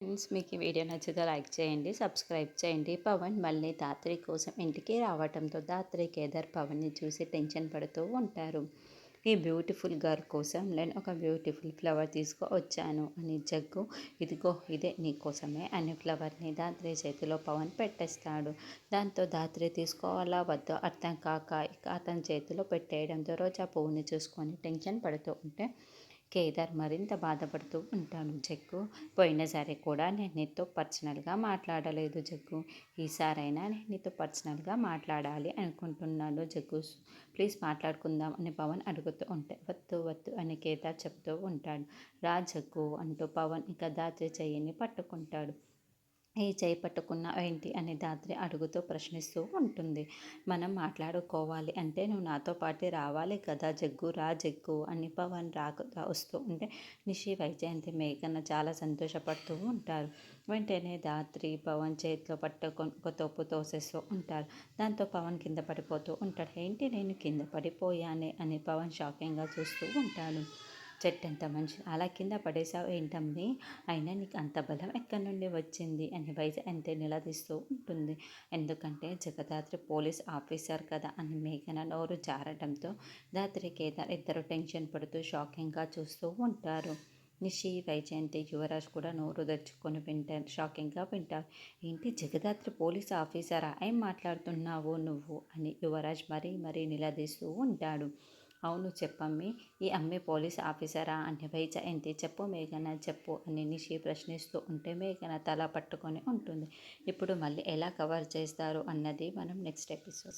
Friends మీకు ఈ video నచ్చితే లైక్ చేయండి సబ్స్క్రైబ్ చేయండి. పవన్ మళ్ళీ దాత్రి కోసం ఇంటికి రావడంతో దాత్రి కేదార్ పవన్ని చూసి టెన్షన్ పడుతూ ఉంటారు. ఈ బ్యూటిఫుల్ గర్ల్ కోసం నేను ఒక బ్యూటిఫుల్ ఫ్లవర్ తీసుకు వచ్చాను అని జగ్గు ఇదిగో ఇదే నీ కోసమే అని ఫ్లవర్ని దాత్రి చేతిలో పవన్ పెట్టేస్తాడు. దాంతో దాత్రి తీసుకోవాలా వద్దో అర్థం కాక ఇక అతని చేతిలో పెట్టేయడంతో రోజా పువ్వుని చూసుకొని టెన్షన్ పడుతూ ఉంటే కేదార్ మరింత బాధపడుతూ ఉంటాడు జగ్గు. పోయినసారి కూడా నేను నీతో పర్సనల్గా మాట్లాడలేదు జగ్గు. ఈసారైనా నేను నీతో పర్సనల్గా మాట్లాడాలి అనుకుంటున్నాను జగ్గు. ప్లీజ్ మాట్లాడుకుందాం అని పవన్ అడుగుతూ ఉంటే వద్దు వద్దు అని కేదార్ చెప్తూ ఉంటాడు. రా జగ్గు అంటూ పవన్ ఇక దాచి చెయ్యిని పట్టుకుంటాడు. ఏ చేయి పట్టుకున్నా ఏంటి అని దాత్రి అడుగుతూ ప్రశ్నిస్తూ ఉంటుంది. మనం మాట్లాడుకోవాలి అంటే నువ్వు నాతో పాటు రావాలి కదా జగ్గు రా జగ్గు అని పవన్ రాక వస్తూ ఉంటే నిషి వైజయంతి మేఘన చాలా సంతోషపడుతూ ఉంటారు. వెంటనే దాత్రి పవన్ చేతిలో పట్టుకొని ఒక తోపు తోసేస్తూ ఉంటారు. దాంతో పవన్ కింద పడిపోతూ ఉంటాడు. ఏంటి నేను కింద పడిపోయానే అని పవన్ షాకింగ్గా చూస్తూ ఉంటాడు. చెట్టు ఎంత మంచి అలా కింద పడేసావు ఏంటమ్మి? అయినా నీకు అంత బలం ఎక్కడి నుండి వచ్చింది? అని వయసు అంతే నిలదీస్తూ ఉంటుంది. ఎందుకంటే జగదాత్రి పోలీస్ ఆఫీసర్ కదా అని మేఘన నోరు జారడంతో దాత్రి కేదార్ ఇద్దరు టెన్షన్ పడుతూ షాకింగ్గా చూస్తూ ఉంటారు. నిషి వైజయంతి యువరాజ్ కూడా నోరు తెచ్చుకొని వింటారు షాకింగ్గా వింటారు. ఏంటి జగదాత్రి పోలీస్ ఆఫీసరా? ఏం మాట్లాడుతున్నావు నువ్వు? అని యువరాజ్ మరీ మరీ నిలదీస్తూ ఉంటాడు. అవును చెప్పమ్మి. ఈ అమ్మే పోలీస్ ఆఫీసరా? అని వైజ ఏంటి? చెప్పు మేఘన చెప్పు అని నిషి ప్రశ్నిస్తూ ఉంటే మేఘన తల పట్టుకొని ఉంటుంది. ఇప్పుడు మళ్ళీ ఎలా కవర్ చేస్తారు అన్నది మనం నెక్స్ట్ ఎపిసోడ్